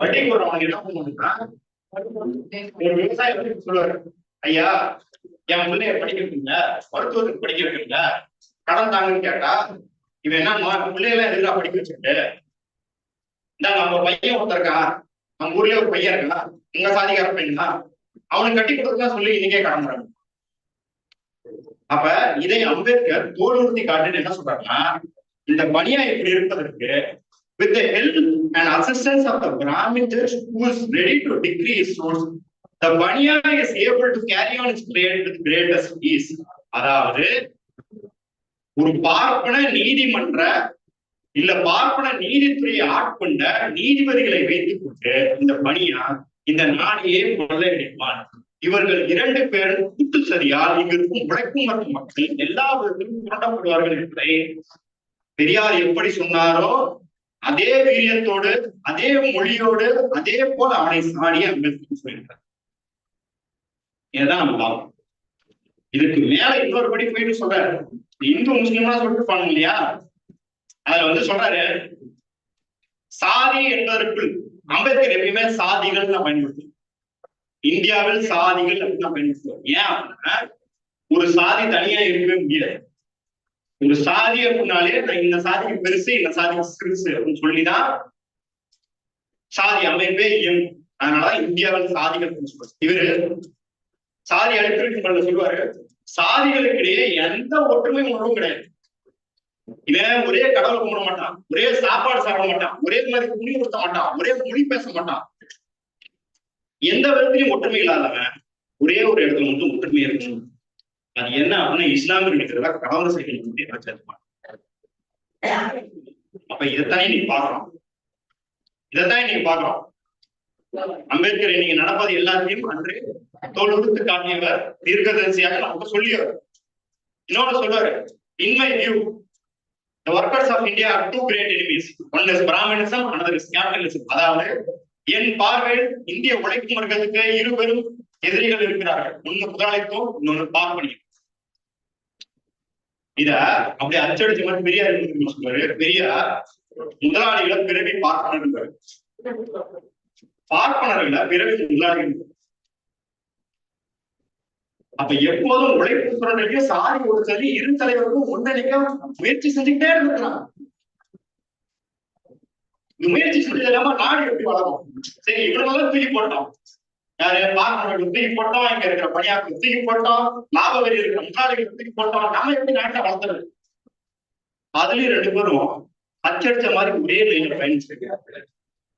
வட்டி போடுறவங்க என்ன ஒரு விவசாயி சொல்லுவாரு ஐயா என் பிள்ளைய படிக்க வைக்கீங்க மருத்துவத்துக்கு படிக்க வைக்கீங்க கடன் தாங்கன்னு கேட்டா இவன் என்ன பிள்ளையெல்லாம் எதுக்குடா படிக்க வச்சுட்டு இந்த நம்ம பையன் ஒருத்தருக்கான் நம்ம ஊர்லயே ஒரு பையன் இருக்கான் எங்க சாதிக்கார பையனா? அவனுக்கு கட்டி கொடுத்தா சொல்லி இன்னைக்கே கடந்துறாங்க அப்ப இதை அம்பேத்கர் தோல் உறுதி காட்டுன்னு என்ன சொல்றாருன்னா இந்த பணியா இப்படி இருப்பதற்கு with the help and assistance of the Brahmin church who is ready to decree his notes, the Banya is able to carry on his trade with greatest ease. அதாவது ஒரு பார்ப்பன நீதிமன்ற இல்ல பார்ப்பன நீதித்துறையை ஆட்கொண்ட நீதிபதிகளை வைத்துக் கொண்டு இந்த பணியா இந்த நாடையே கொள்ளையடிப்பான் இவர்கள் இரண்டு பேரும் கூட்டு சரியால் இங்கிருக்கும் உழைக்கும் மற்றும் மக்கள் எல்லா விதத்திலும் புரண்டப்படுவார்கள் என்பதை பெரியார் எப்படி சொன்னாரோ அதே வீரியத்தோடு அதே மொழியோடு அதே போல அவனை சாடி அம்பேத்கர் சொல்லியிருக்கார். இதுதான் நம்ம இதுக்கு மேல இன்னொரு படி போயிட்டு சொல்றாரு. இந்து முஸ்லீம்லாம் சொல்லிட்டு போனோம் இல்லையா? அதுல வந்து சொல்றாரு சாதி என்பதற்குள் அம்பேத்கர் எப்பயுமே சாதிகள் நான் பயன்படுத்தும் இந்தியாவில் சாதிகள் அப்படின்னு நான் பயன்படுத்துவோம் ஏன் அப்படின்னா ஒரு சாதி தனியா இருக்கவே முடியாது. ஒரு சாதி அப்படின்னாலே நான் இந்த சாதிக்கு பெருசு இந்த சாதிக்கு சிறுசு அப்படின்னு சொல்லிதான் சாதி அமைப்பே இயங்கும். அதனாலதான் இந்தியாவில் சாதிகள் சொல்றாரு இவரு சாதி அடிப்படை சொல்லுவாரு. சாதிகளுக்கிடையே எந்த ஒற்றுமை உணர்வும் கிடையாது. இவன் ஒரே கடவுள் கும்பிட மாட்டான். ஒரே சாப்பாடு சாப்பிட மாட்டான். ஒரே மாதிரி துணி கொடுத்த மாட்டான். ஒரே மொழி பேச மாட்டான். எந்த விதத்திலையும் ஒற்றுமை இல்லாதவன் ஒரே ஒரு இடத்துல மட்டும் ஒற்றுமை இருக்கணும். அது என்ன அப்படின்னா இஸ்லாமிய இருக்கிறதா கடவுள் செய்ய வச்சிருப்பான் அப்ப இதைத்தான் நீ பாக்குறோம் இதைத்தான் நீ பாக்குறோம் அம்பேத்கர் இன்னைக்கு நடப்பது எல்லாத்தையும் அன்று தோல்வித்து காட்டியவர் தீர்க்கதரிசியாக நமக்கு சொல்லியவர். இன்னொன்னு சொல்லுவாரு in my view The workers of India are two great enemies. One is Brahminism, another is capitalism. அதாவது என் பார்வையில் இந்திய உழைக்கும் வர்க்கத்துக்கு இருபெரும் எதிரிகள் இருக்கிறார்கள். ஒன்னு முதலாளித்துவம் இன்னொன்னு பார்ப்பனியம். இத அப்படி அச்சடிச்சு மாதிரி பெரியார் சொல்றாரு. பெரியார் முதலாளிகளை பிறவி பார்ப்பனர் பார்ப்பனர்களை பிறவி முதலாளிகள். அப்ப எப்போதும் உழைப்பு சுரண்டைக்கும் சாதி ஒரு சரி இரு தலைவருக்கும் ஒன்றிணைக்க முயற்சி செஞ்சுக்கிட்டே இருந்திருக்கிறாங்க இந்த முயற்சி செஞ்சது இல்லாம நாடு எப்படி வளரும்? சரி இவ்வளவு தூக்கி போட்டோம் யாரு? பார்ப்பனர்கள் தூக்கி போட்டோம் இங்க இருக்கிற பணியாளர்கள் தூக்கி போட்டோம் லாப வரி இருக்கிற முதலாளிகள் தூக்கி போட்டோம் நம்ம எப்படி நாட்டை வளர்த்துறது? அதுலயும் ரெண்டு பேரும் அச்சடிச்ச மாதிரி ஒரே லைன்ல பயணிச்சிருக்காங்க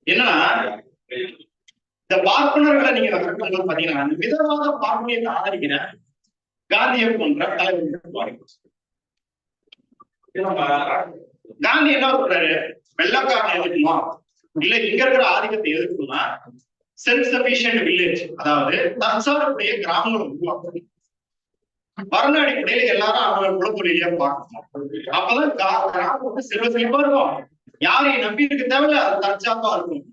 என்னன்னா இந்த பார்ப்பனர்களை நீங்க நகர்த்தும்போது பாத்தீங்கன்னா அந்த மிதவாத பார்ப்பனியத்தை ஆதரிக்கிற காந்தியை போன்ற தலைவர்கள் காந்தி என்ன சொல்றாரு? வெள்ளக்காரனை எதிர்க்குமா இல்ல இங்க இருக்கிற ஆதிக்கத்தை எதிர்க்குமா செல்ஃப் சபிஷியன்ட் வில்லேஜ் அதாவது தற்சார்புடைய கிராமங்களை உருவாக்கணும் வர்ண அடிப்படையில எல்லாரும் அவங்க குலத்தொழிலே பார்க்கணும். அப்பதான் கிராமம் வந்து செல்வ செழிப்பா இருக்கும். யாரையும் நம்பி இருக்க தேவையில்ல அது தற்சார்பா இருக்கும்.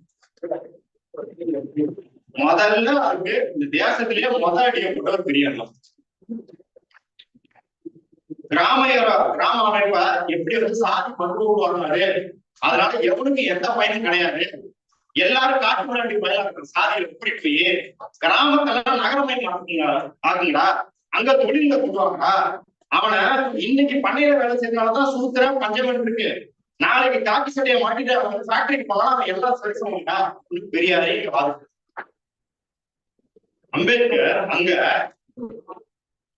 முதல்ல அவருக்கு இந்த தேசத்திலேயே மொத அடியை போட்டவர் பெரியலாம் கிராம கிராம அமைப்ப எப்படி வந்து சாதி பண்பு உருவாக்குனாரு? அதனால எவனுக்கு எந்த பயனும் கிடையாது. எல்லாரும் காட்டு முன்னாடி பயா இருக்கிற சாதிகளை எப்படி கிராமத்தெல்லாம் நகரமயம் ஆக்குங்க அங்க தொழில கொண்டுவாங்கடா அவனை இன்னைக்கு பண்ணையில வேலை செய்யறதுனாலதான் சூத்திரம் பஞ்சமன் இருக்கு. நாளைக்கு காக்கி சட்டையை மாட்டிட்டு அவன் ஃபேக்டரிக்கு போனா அவன் எல்லாம் சரி செய்வாங்கடா பெரியாரே இங்க அம்பேத்கர் அங்க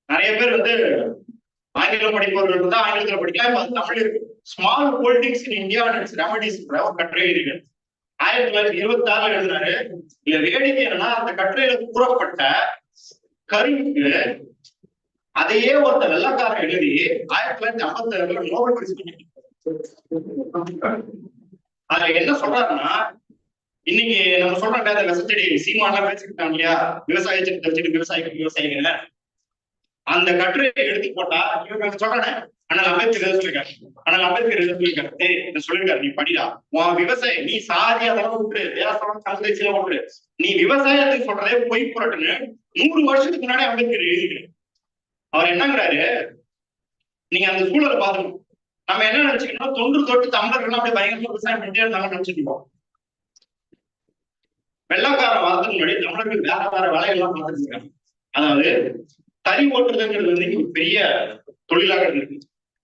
நிறைய பேர் வந்து ஆங்கிலம் படிப்பவர்கள் தான் ஆங்கிலத்துல படிக்கலாம். இப்ப தமிழ் இருக்கு. Small politics in India and remedies ஒரு கட்டுரை இருக்கு ஆயிரத்தி தொள்ளாயிரத்தி இருபத்தி ஆறுல எழுதினாரு இல்ல வேடிக்கை என்னன்னா அந்த கட்டுரையில கூறப்பட்ட கருவுக்கு அதையே ஒருத்தர் வெள்ளக்காரன் எழுதி ஆயிரத்தி தொள்ளாயிரத்தி ஐம்பத்தி ஏழுல நோபல் பரிசு அதுல என்ன சொல்றாருன்னா இன்னைக்கு நம்ம சொல்றோம் இந்த விசச்செடி சீமாலாம் பேசிக்கிட்டாங்க இல்லையா? விவசாய சட்டத்தை வச்சுட்டு விவசாயிகள் விவசாயிகள் அந்த கட்டுரையை எடுத்து போட்டா இவங்க சொல்றானே ஆனால் அம்பேத்கர் எதை சொல்லிருக்காரு? ஆனால் அம்பேத்கர் எதை சொல்லிருக்காரு? சொல்லிருக்காரு நீ படிடா. உன் விவசாயம் நீ சாதி அதெல்லாம் விட்டுரு வியாசனம் சமுதாயத்துல விட்டுரு நீ விவசாயத்துக்கு சொல்றதே பொய் புரட்டுன்னு நூறு வருஷத்துக்கு முன்னாடி அம்பேத்கர் எழுதிக்கிறேன் அவர் என்னங்கிறாரு? நீங்க அந்த சூழலை பாத்துக்கணும் நம்ம என்ன நினைச்சுக்கணும் தொன்று தொட்டு தமிழர்கள் அப்படியே பயங்கரமா விவசாயம் பண்ணிட்டே இருந்தாங்க நினைச்சிருக்கோம் வெள்ளக்கார வாரத்துக்கு முன்னாடி தமிழர்கள் வேற வேற வேலைகள்லாம் பார்த்துருக்காங்க அதாவது தறி ஓட்டுறதுங்கிறது வந்து பெரிய தொழிலாக இருக்கு.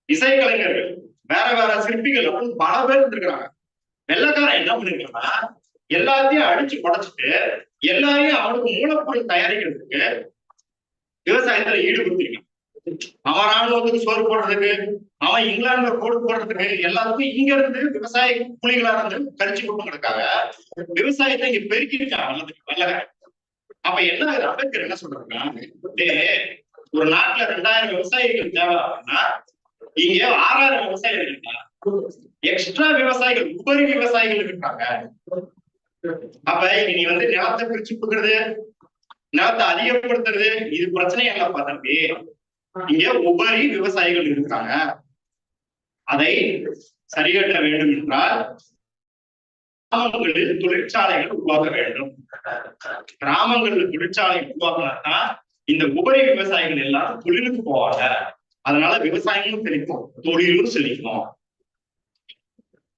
இசைக்கலைஞர்கள் வேற வேற சிற்பிகள் அப்படின்னு பல பேர் இருந்திருக்கிறாங்க வெள்ளக்காரன் என்ன பண்ணிருக்கான்னா எல்லாத்தையும் அடிச்சு படைச்சிட்டு எல்லாரையும் அவனுக்கு மூலப்பொருள் தயாரிக்கிறதுக்கு விவசாயத்துல ஈடுபடுத்திருக்கான். அவன் ராணுவத்துக்கு சோறு போடுறதுக்கு அவன் இங்கிலாந்துல கோடு போடுறதுக்கு எல்லாத்துக்கும் இங்க இருந்து விவசாய கூலிகளா இருந்து கழிச்சு கொடுக்கறதுக்காக விவசாயத்தை இங்க பெருக்கிருக்கான் வல்லதுக்கு வெள்ளக்காரன். அப்ப என்ன அம்பேத்கர் என்ன சொல்றாங்க ஒரு நாட்டுல ரெண்டாயிரம் விவசாயிகள் தேவை அப்படின்னா இங்க ஆறாயிரம் விவசாயிகள் இருக்கா எக்ஸ்ட்ரா விவசாயிகள் உபரி விவசாயிகள் இருக்காங்க. அப்ப நீ வந்து நிலத்தை பிரிச்சு கொடுக்கறது நிலத்தை அதிகப்படுத்துறது இது பிரச்சனை இல்லப்பா தம்பி. இங்க உபரி விவசாயிகள் இருக்காங்க. அதை சரிகட்ட வேண்டும் என்றால் கிராமங்களில் தொழிற்சாலைகள் உருவாக்க வேண்டும். கிராமங்களில் தொழிற்சாலை உருவாக்கினா இந்த உபரி விவசாயிகள் எல்லாம் தொழிலுக்கு போவாங்க. அதனால விவசாயமும் செழிக்கும் தொழிலும் செழிக்கும்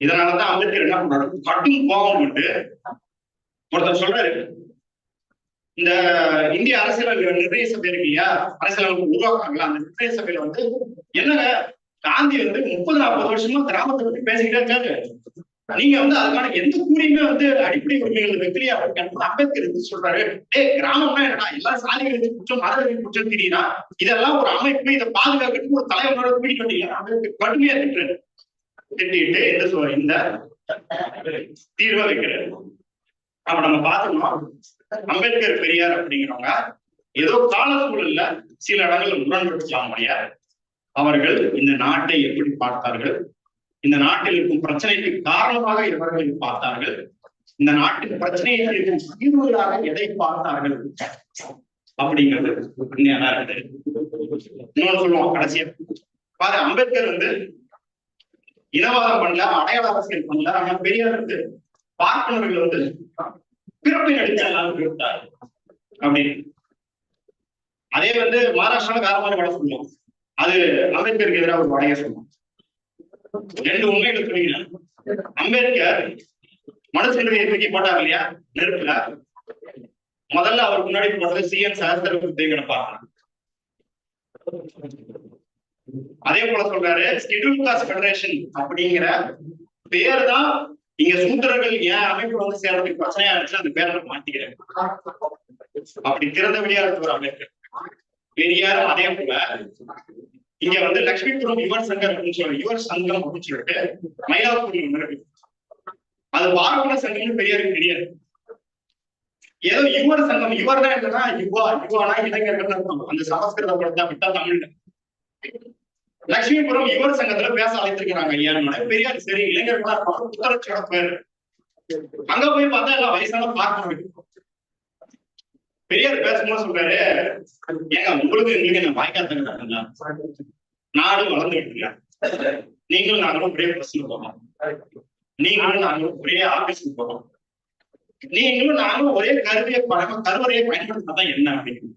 இதனாலதான் அம்பேத்கர் என்ன பண்றாரு? கடும் கோபம் விட்டு ஒருத்தர் சொல்றாரு இந்த இந்திய அரசியல் நிர்ணய சபை இருக்கு இல்லையா? அரசியலமைப்பு உருவாக்குறாங்களா? அந்த நிர்ணய சபையில வந்து என்னங்க காந்தி வந்து முப்பது நாற்பது வருஷமா கிராமத்தை பத்தி பேசிக்கிட்டே இருக்காரு. நீங்க வந்து அதுக்கான எந்த கூறியுமே வந்து அடிப்படை உரிமைகள் வெற்றியா அப்படின்னு அம்பேத்கர் வந்து சொல்றாரு. ஏய் கிராமம்னா என்னடா? எல்லா சாதிகளுக்கு குற்றம் மதங்களுக்கு குற்றம் தெரியுதா? இதெல்லாம் ஒரு அமைப்பு இதை பாதுகாக்கிறதுக்கு ஒரு தலைவரோட கூடி கட்டிங்க அம்பேத்கர் கடுமையா திட்டுறாரு. திட்டிட்டு இந்த சொல்ற இந்த தீர்வை வைக்கிறாரு. அப்ப நம்ம பார்த்தோம்னா அம்பேத்கர் பெரியார் அப்படிங்கிறவங்க ஏதோ கால சூழல்ல சில இடங்கள்ல முரண்படுத்தலாம் அவர்கள் இந்த நாட்டை எப்படி பார்த்தார்கள்? இந்த நாட்டில் இருக்கும் பிரச்சனைக்கு காரணமாக இவர்களை பார்த்தார்கள். இந்த நாட்டின் பிரச்சனையை இருக்கும் தீர்வுகளாக எதை பார்த்தார்கள்? அப்படிங்கிறது இன்னொரு சொல்லுவோம் கடைசியா. பாரு அம்பேத்கர் வந்து இனவாதம் பண்ணல அடையாள அரசியல் பண்ணல ஆனா பெரியார் வந்து பார்ப்பனர்கள் வந்து பிறப்பின் அடித்தால் இருந்தார் அப்படின்னு அதே வந்து மகாராஷ்டிரால வேற மாதிரி சொல்லுவோம் அது அம்பேத்கருக்கு எதிராக ஒரு வடைய சொல்லுவோம் ரெண்டு உண்மைகள் சொல்லிக்கிறேன் அம்பேத்கர் மனுஷனுடைய தூக்கி போட்டாங்க இல்லையா? நெருப்புல. முதல்ல அவர் முன்னாடி போட்டது சி என் சஹஸ்திர புத்தகங்களை பாக்கலாம் அதே போல சொல்றாரு ஸ்கெடியூல் காஸ்ட் ஃபெடரேஷன் அப்படிங்கிற பேர் தான் இங்க சூத்திரர்கள் ஏன் அமைப்பு வந்து சேர்றதுக்கு பிரச்சனையா இருந்துச்சு அந்த பேரை மாத்திக்கிறேன். அப்படி திறந்த வெளியா இருக்கிற ஒரு அம்பேத்கர் பெரியாரும் அதே போல இங்க வந்து லட்சுமிபுரம் யுவர் சங்கம் அப்படின்னு சொல்லி யுவர் சங்கம் அப்படின்னு சொல்லிட்டு மயிலாப்பூர் ஒண்ணு இருக்கு. அது பார்வன சங்கம்னு பெரியாருக்கு தெரியாது ஏதோ யுவர் சங்கம் யுவர்னா என்னன்னா யுவா யுவானா இளைஞர்கள் அர்த்தம். அந்த சமஸ்கிருத படத்தை விட்டா தமிழ்ல லட்சுமிபுரம் யுவர் சங்கத்துல பேச அழைத்திருக்கிறாங்க ஐயான்னு பெரியார் சரி இளைஞர்களா இருப்பாங்க. புத்தரட்சியோட பேர் அங்க போய் பார்த்தா எல்லாம் வயசான பார்க்கணும் பெரியார் பேசும்போது சொல்றாரு ஏங்க உங்களுக்கு எங்களுக்கு என்ன வாய்க்காதுங்க நாடு வளர்ந்துட்டு இருக்கா நீங்களும் நாங்களும் ஒரே பிரச்சனை போகலாம் நீங்களும் நாங்களும் ஒரே ஆபீஸ்க்கு போகலாம் நீங்களும் நாங்களும் ஒரே கருவியை பழக கருவறையை பயன்படுத்தினா என்ன அப்படின்னு.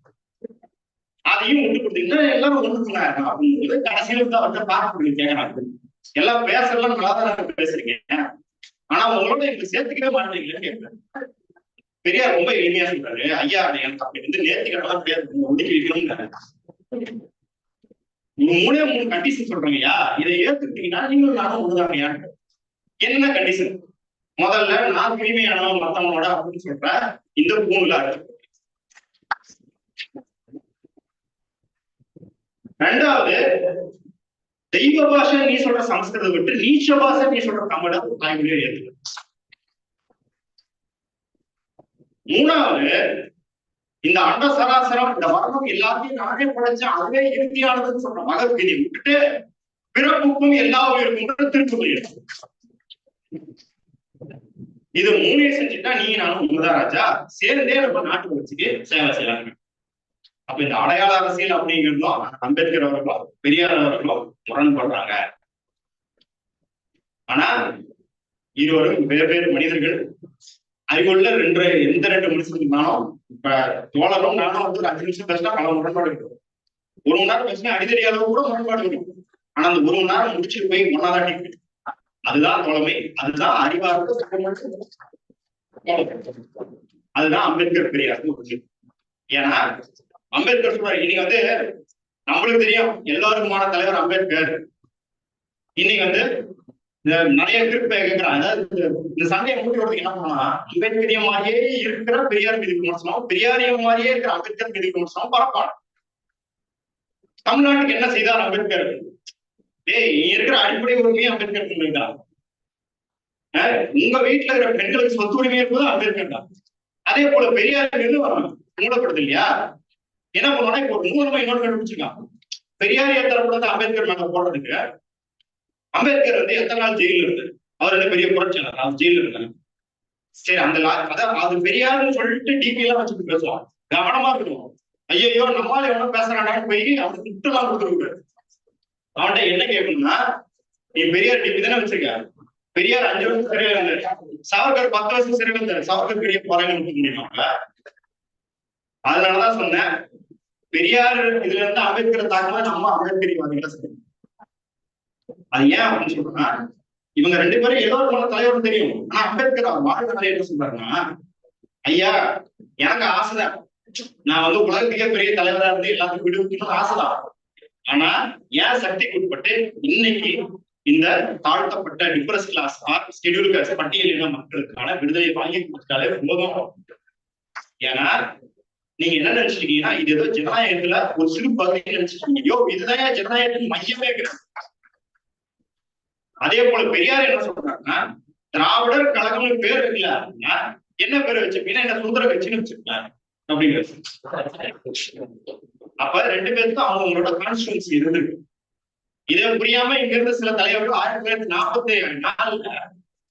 அதையும் விட்டு கொடுத்தீங்கன்னா எல்லாரும் ஒண்ணு சொன்னாங்க அப்படிங்கிறது கடைசியில இருந்து அவர்கிட்ட பார்க்க முடியும் கேட்கறாங்க எல்லாம் பேசலாம் நல்லா தான் பேசுறீங்க. ஆனா உங்களோட எங்களுக்கு சேர்த்துக்கவே மாட்டீங்களேன்னு கேட்கிறேன் பெரியார் ரொம்ப எளிமையா சொல்றாரு. ஐயா எனக்கு அப்படி வந்து நேர்த்திக்கலாம் பேர் ஒதுக்கி நீங்க மூணே மூணு கண்டிஷன் சொல்றீங்கய்யா இதை ஏத்துக்கிட்டீங்கன்னா நீங்களும் நானும் ஒண்ணுதாங்கய்யா? என்ன கண்டிஷன் முதல்ல நான் தூய்மையானவன் மத்தவனோட அப்படின்னு சொல்ற இந்த பூணுல ரெண்டாவது தெய்வ பாஷை நீ சொல்ற சமஸ்கிருதம் விட்டு நீச்ச பாஷை நீ சொல்ற தமிழ தாய்மொழியை ஏத்துக்க மூணாவது இந்த அண்ட சராசரம் இந்த வர்ணம் எல்லாத்தையும் நானே படைச்சேன் அதுவே இறுதியானதுன்னு சொல்ற பகவத்கீதை விட்டுட்டு பிறப்புக்கும் எல்லா உயிருக்கும் திருப்பதி இது மூணையும் செஞ்சுட்டா நீங்க நானும் உண்மைதான் ராஜா. சேர்ந்தே நம்ம நாட்டு வச்சுக்கு சேவை செய்யலாம் அப்ப இந்த அடையாள அரசியல் அப்படிங்கிறதும் அம்பேத்கர் அவர்களோ பெரியார் அவர்களோ முரண்படுறாங்க. ஆனா இருவரும் வெவ்வேறு மனிதர்கள் அறிவுள்ள ரெண்டு எந்த ரெண்டு மனுஷன் இப்ப தோழரும் நானும் வந்து ஒரு அஞ்சு நிமிஷம் பேசினா பல முரண்பாடு இருக்கும் ஒரு மணி நேரம் பேசினா அடித்தடி அளவு கூட முரண்பாடு இருக்கும் ஆனா அந்த ஒரு மணி நேரம் முடிச்சுட்டு போய் ஒன்னாதான் நிற்கும் அதுதான் தோழமை. அதுதான் அறிவார்ந்த அதுதான் அம்பேத்கர் பெரியார் ஏன்னா அம்பேத்கர் சொல்றாரு இன்னைக்கு வந்து நம்மளுக்கு தெரியும். எல்லாருக்குமான தலைவர் அம்பேத்கர். இன்னைக்கு வந்து நிறைய திருப்பி கேட்கிறாங்க இந்த சந்தையை மூட்டி வரதுக்கு என்ன பண்ணா அம்பேத்கரிய மாதிரியே இருக்கிற பெரியார் மீது விமர்சனம் பெரியாரிய மாதிரியே இருக்கிற அம்பேத்கர் மீது விமர்சனம் பரப்பான் தமிழ்நாட்டுக்கு என்ன செய்தார் அம்பேத்கர்? ஏய் இருக்கிற அடிப்படை உரிமையை அம்பேத்கர் சொல்லியிருக்காங்க உங்க வீட்டுல இருக்கிற பெண்களுக்கு சொத்து உரிமை இருப்பது அம்பேத்கர் தான். அதே போல பெரியார் மீது மூடப்படுது இல்லையா? என்ன பண்ணுவோம்னா இப்போ ஒரு நூறு இன்னொரு கண்டுபிடிச்சிருக்கான். பெரியார் ஏத்தரப்படுறது அம்பேத்கர் மேல போடுறதுக்கு அம்பேத்கர் வந்து எத்தனை நாள் ஜெயில இருந்து? அவர் வந்து பெரிய புரட்சியாளர்? அவர் ஜெயில இருந்தாங்க சரி அந்த அதான் அது பெரியாருன்னு சொல்லிட்டு டிபி எல்லாம் வச்சுட்டு பேசுவான் கவனமா இருக்கணும். ஐயோ நம்மால எவனும் பேசுறானான்னு போய் அவனுக்கு சுட்டுலாம் எல்லாம் அவன்கிட்ட என்ன கேட்கணும்னா நீ பெரியார் டிபி தானே வச்சிருக்க? பெரியார் அஞ்சு வருஷம் சிறையில் சாவர்கர் பத்து வருஷம் சிறையில் இருந்தாரு. சாவர்கர் பெரிய போராட்டம் கொடுக்க முடியுமா? அதனாலதான் சொன்னேன் பெரியார் இதுல இருந்து அம்பேத்கர் தாக்கமா நம்ம அம்பேத்கரிவாதிகளை செய்யணும் அது ஏன் அப்படின்னு சொல்றேன்னா இவங்க ரெண்டு பேரும் ஏதோ ஒரு தலைவர் தெரியும். ஆனா அம்பேத்கர் வாழ்க்கை என்ன சொல்றாருன்னா ஐயா எனக்கு ஆசைதான். நான் வந்து உலகத்துக்கே பெரிய தலைவரா இருந்து எல்லாத்துக்கும் விடுவிக்கணும்னு ஆசைதான். ஆனா ஏன் சக்திக்கு உட்பட்டு இன்னைக்கு இந்த தாழ்த்தப்பட்ட depressed class or schedule class பட்டியலின மக்களுக்கான விடுதலை வாங்கி கொடுத்தாலே ரொம்ப ஏன்னா நீங்க என்ன நினைச்சிருக்கீங்கன்னா இது ஏதோ ஜனநாயகத்துல ஒரு சிறு பகுதி நினைச்சிருக்கீங்க. ஐயோ இதுதான் ஜனநாயகத்தின் மையமே கிடையாது. அதே போல பெரியார் என்ன சொல்றாங்கன்னா திராவிடர் கழகம்னு பேர் வைக்கல அப்படின்னா என்ன பேர் வச்சிருக்கீங்கன்னா என்ன சுந்தர கட்சின்னு வச்சிருக்காங்க அப்படிங்கிறது. அப்ப ரெண்டு பேருக்கும் அவங்களோட கான்ஸ்டுவன்சி இருந்திருக்கு. இதை புரியாம இங்க இருந்த சில தலைவர்கள் ஆயிரத்தி தொள்ளாயிரத்தி நாற்பத்தி நாலுல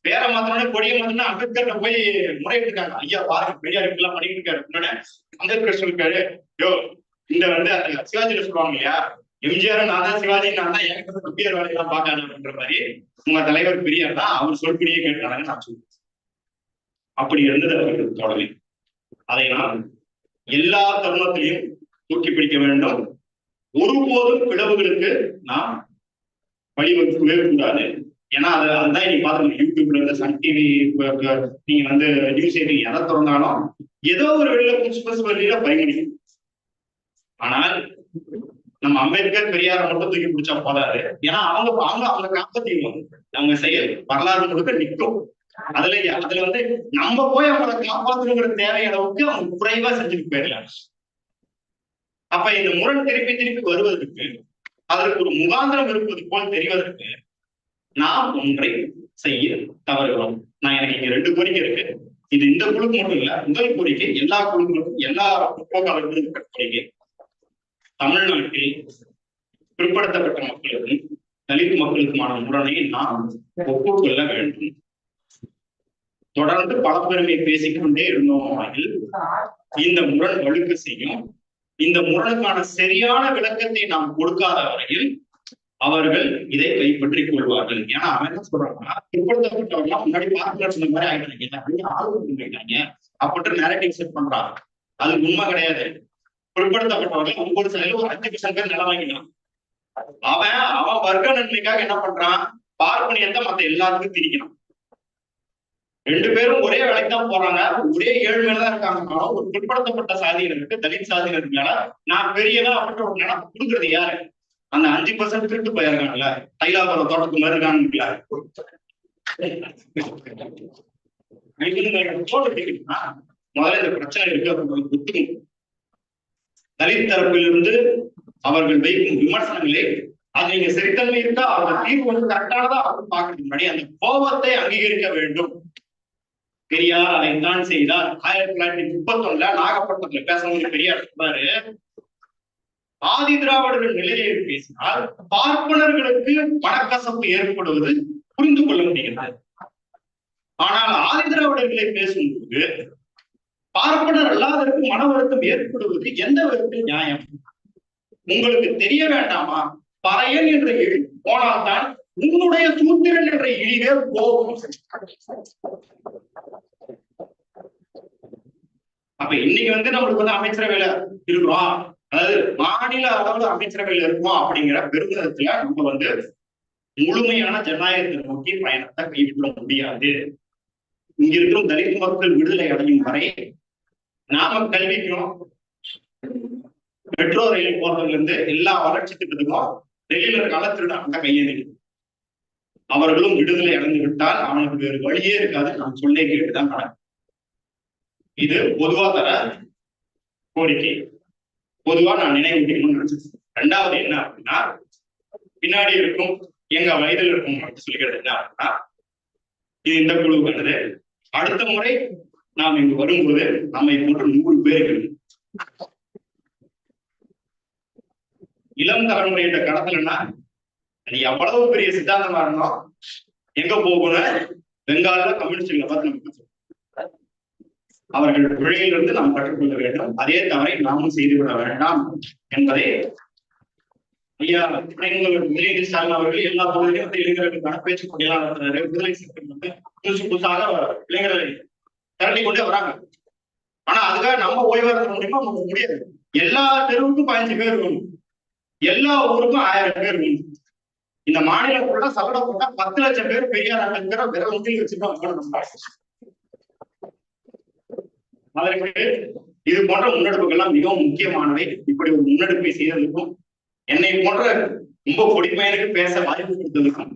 பேர மாத்திரமே கொடிய மாத்திரம் அம்பேத்கர் போய் முறையிட்டிருக்காங்க ஐயா பாருங்க பெரியார் இப்படி எல்லாம் பண்ணிட்டு இருக்காரு. அம்பேத்கர் சொல்லிருக்காரு யோ இந்த வந்து சிவாஜியில சொல்லுவாங்க இல்லையா எம்ஜிஆர் நான் தான் சிவாஜி நான் தான் எனக்கு கம்பியர் வேலையெல்லாம் பார்க்காது அப்படின்ற மாதிரி உங்க தலைவர் பெரியார் தான் அவர் சொல்படியே கேட்டாங்க நான் சொல்லுவேன் அப்படி இருந்தது அவர்கள் தொடர்பு அதை நான் எல்லா தருணத்திலையும் தூக்கி பிடிக்க வேண்டும். ஒருபோதும் பிளவுகளுக்கு நாம் வழிவகுக்கவே கூடாது. ஏன்னா அது அதுதான் இன்னைக்கு பாத்துக்கணும் யூடியூப்ல இருந்து சன் டிவி நீங்க வந்து நியூஸ் எயிட்டிங் எதை திறந்தாலும் ஏதோ ஒரு வெளியில புதுசு புதுசு வெளியில பயணிக்கும் ஆனால் நம்ம அம்பேத்கர் பெரியார மட்டும் தூக்கி பிடிச்சா போதாது. ஏன்னா அவங்க அவங்க அவங்க காப்பாத்திடுவாங்க அவங்க செயல் வரலாறு முழுக்க நிற்கும் அதுல அதுல வந்து நம்ம போய் அவங்களை காப்பாற்றணுங்கிற தேவை அளவுக்கு அவங்க குறைவா செஞ்சுட்டு போயிடலாம். அப்ப இந்த முரண் திருப்பி திருப்பி வருவதற்கு அதற்கு ஒரு முகாந்திரம் இருப்பது போல் தெரிவதற்கு நாம் ஒன்றை செய்ய தவறுகிறோம். நான் எனக்கு இங்க ரெண்டு கோரிக்கை இருக்கு. இது இந்த குழுக்கு மட்டும் இல்ல முதல் கோரிக்கை எல்லா குழுக்களுக்கும் எல்லா முற்போக்காளர்களுக்கும் கோரிக்கை. தமிழ்நாட்டில் பிற்படுத்தப்பட்ட மக்களுக்கும் தலித் மக்களுக்குமான முரணை நாம் ஒப்புக்கொள்ள வேண்டும். தொடர்ந்து பல பேசிக்கொண்டே இருந்தோம் இந்த முரண் வழுக்க செய்யும். இந்த முரணுக்கான சரியான விளக்கத்தை நாம் கொடுக்காத வரையில் அவர்கள் இதை கைப்பற்றிக் கொள்வார்கள். ஏன்னா அவன் என்ன சொல்றாங்கன்னா பிற்படுத்தப்பட்டவர்கள் முன்னாடி பார்க்கல சொன்ன மாதிரி ஆயிட்டாங்க. ஆளுநர் பண்ணிட்டாங்க அப்படின்ட்டு நேரட்டிவ் செட் பண்றாங்க. அது உண்மை கிடையாது. பிற்படுத்தப்பட்டவர்கள் ஒவ்வொரு ஒரு அஞ்சு பர்சன்ட் நிலம் வாங்கினான் அவன் அவன் வர்க்க நன்மைக்காக என்ன பண்றான்? பார்ப்பனியத்தை மத்த எல்லாத்துக்கும் திரிக்கிறான் ரெண்டு பேரும் ஒரே வேலைக்கு தான் போறாங்க. ஒரே ஏழ்மையில தான் இருக்காங்க. ஒரு பிற்படுத்தப்பட்ட சாதியினருக்கு தலித் சாதியினருக்கு மேல நான் பெரியதா அப்படின்ற ஒரு நினைப்பு கொடுக்குறது யாரு? அந்த அஞ்சு பர்சன்ட் திருட்டு போயிருக்காங்கல்ல தைலாபுரம் தோட்டத்து மாதிரி இருக்காங்கல்ல முதல்ல இந்த பிரச்சனை இருக்கு அப்படின்னு தலித் தரப்பிலிருந்து அவர்கள் வைக்கும் விமர்சனங்களே அது நீங்க சரித்தன்மை இருக்கா அவங்க தீர்வு வந்து கரெக்டானதா அப்படின்னு பாக்குறதுக்கு முன்னாடி அந்த கோபத்தை அங்கீகரிக்க வேண்டும். பெரியார் அதைத்தான் செய்தார். ஆயிரத்தி தொள்ளாயிரத்தி முப்பத்தி ஒண்ணுல நாகப்பட்டினத்துல பேசணும்னு பெரியார் சொன்னாரு. ஆதி திராவிடர்கள் நிலையை பேசினால் பார்ப்பனர்களுக்கு பணக்கசப்பு ஏற்படுவது புரிந்து கொள்ள முடிகிறது. ஆனால் ஆதி திராவிடர்களை பேசும்போது பார்ப்பனர் அல்லாதற்கு மன வருத்தம் ஏற்படுவது எந்த விதத்தில் நியாயம்? உங்களுக்கு தெரிய வேண்டாமா? பறையன் என்ற இழி போனால்தான் உன்னுடைய சூத்திரன் என்ற இழிவே போகும். அப்ப இன்னைக்கு வந்து நம்மளுக்கு வந்து அமைச்சரவையில இருக்கிறோம். அதாவது மாநில அளவுல அமைச்சரவையில இருக்கோம் அப்படிங்கிற பெருமிதத்துல நம்ம வந்து முழுமையான ஜனநாயகத்தை நோக்கி பயணத்தை கைவிட முடியாது. இங்க இருக்கிற தலித் மக்கள் விடுதலை அடையும் வரை நாம கல்விக்கும் மெட்ரோ ரயில் போறதுல இருந்து எல்லா வளர்ச்சி திட்டத்துக்கும் டெல்லியில இருக்கால திருடன் அந்த கையேந்தி அவர்களும் விடுதலை அடைந்து விட்டால் அவனுக்கு வேறு வழியே இருக்காது. நான் சொல்லே கேட்டுதான் நடக்கும் இது பொதுவா தர கோரிக்கை. பொதுவா நான் நினைவூட்டிக்கணும்னு நினைச்சேன் ரெண்டாவது என்ன அப்படின்னா பின்னாடி இருக்கும் எங்க வயதில் இருக்கும் அப்படின்னு சொல்லிக்கிறது என்ன அப்படின்னா இது இந்த குழுவானது அடுத்த முறை நாம் இங்கு வரும்போது நம்மை போன்ற நூறு பேர்கள் இளம் தலைமுறையிட்ட கடத்தலன்னா நீ எவ்வளவு பெரிய சித்தாந்தமா இருந்தோம் எங்க போகணும் பெங்கால கம்யூனிஸ்டுகளை பார்த்து நம்ம அவர்கள் பிழையிலிருந்து நாம் கற்றுக்கொள்ள வேண்டும். அதே தவறை நாமும் செய்துவிட வேண்டாம் என்பதை ஐயா உதயநிதி ஸ்டாலின் அவர்கள் எல்லா பகுதியிலும் இளைஞர்களுக்கான பேச்சு போட்டியெல்லாம் விடுதலை சிறுத்தைகள் வந்து புதுசு புதுசாக இளைஞர்களை திரட்டி கொண்டே வராங்க. ஆனா அதுக்காக நம்ம ஓய்வா இருக்க முடியுமா நமக்கு முடியாது. எல்லா தெருவுக்கும் பதினஞ்சு பேர் வேணும் எல்லா ஊருக்கும் ஆயிரம் பேர் வேணும் இந்த மாநிலம் கூட சவட போட்டா பத்து லட்சம் பேர் பெரியார் அண்ணங்கிற விரல் முந்தில் வச்சுருக்கோம் அதற்கு இது போன்ற முன்னெடுப்புகள்லாம் மிகவும் முக்கியமானவை. இப்படி ஒரு முன்னெடுப்பை செய்ததற்கும் என்னை போன்ற ரொம்ப பொடிமையனுக்கு பேச வாய்ப்பு கொடுத்ததுக்கும்